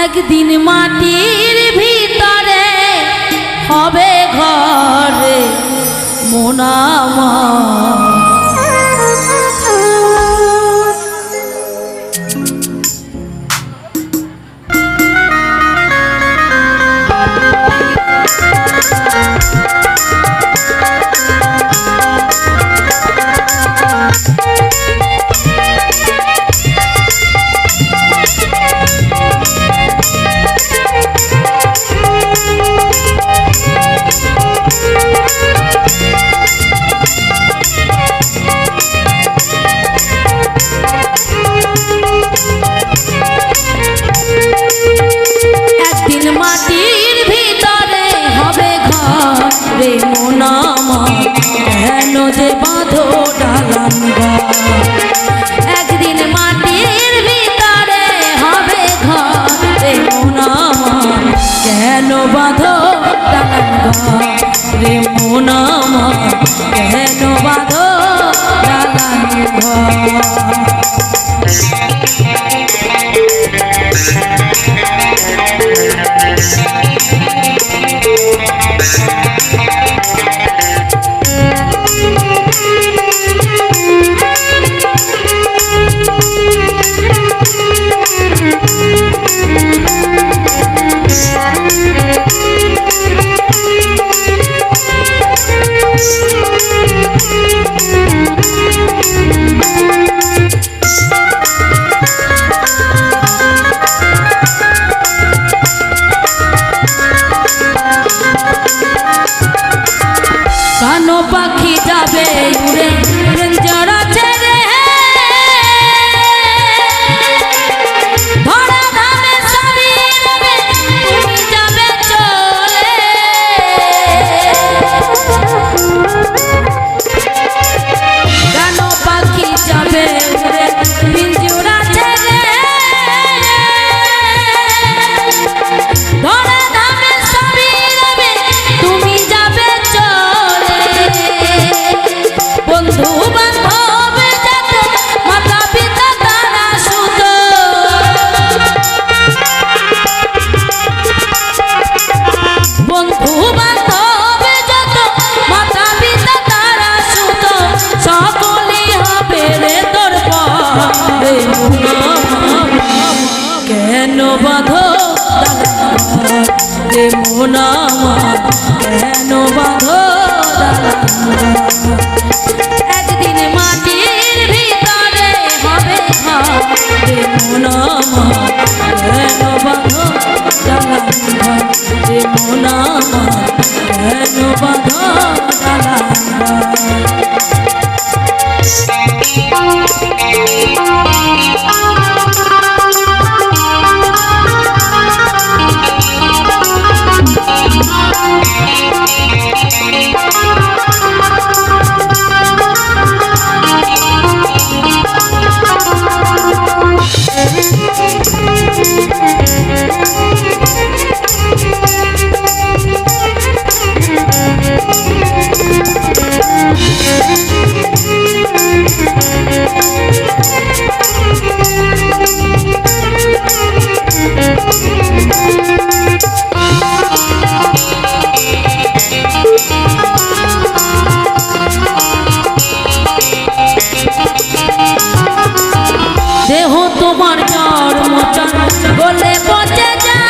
একদিন মাটির ভিতরে হবে ঘরে মোনামা কেন বাধ দালান রে মন কেন যাবে উড়ে। বাধো কেন বাধো? Bye. তোমার চরম চরম বলে বসে যা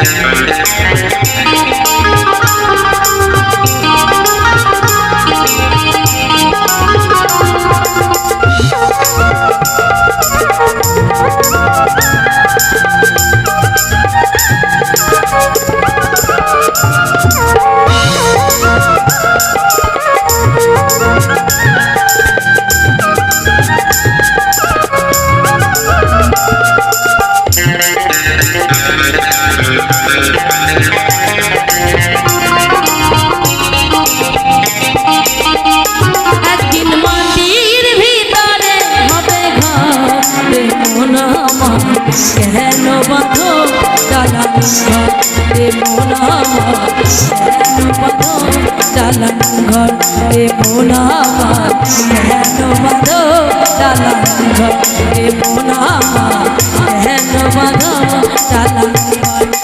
Thank you. ঘর রে মন আমার কেন বাঁধো দালান ঘর? রে কেন বাঁধো দালান ঘর?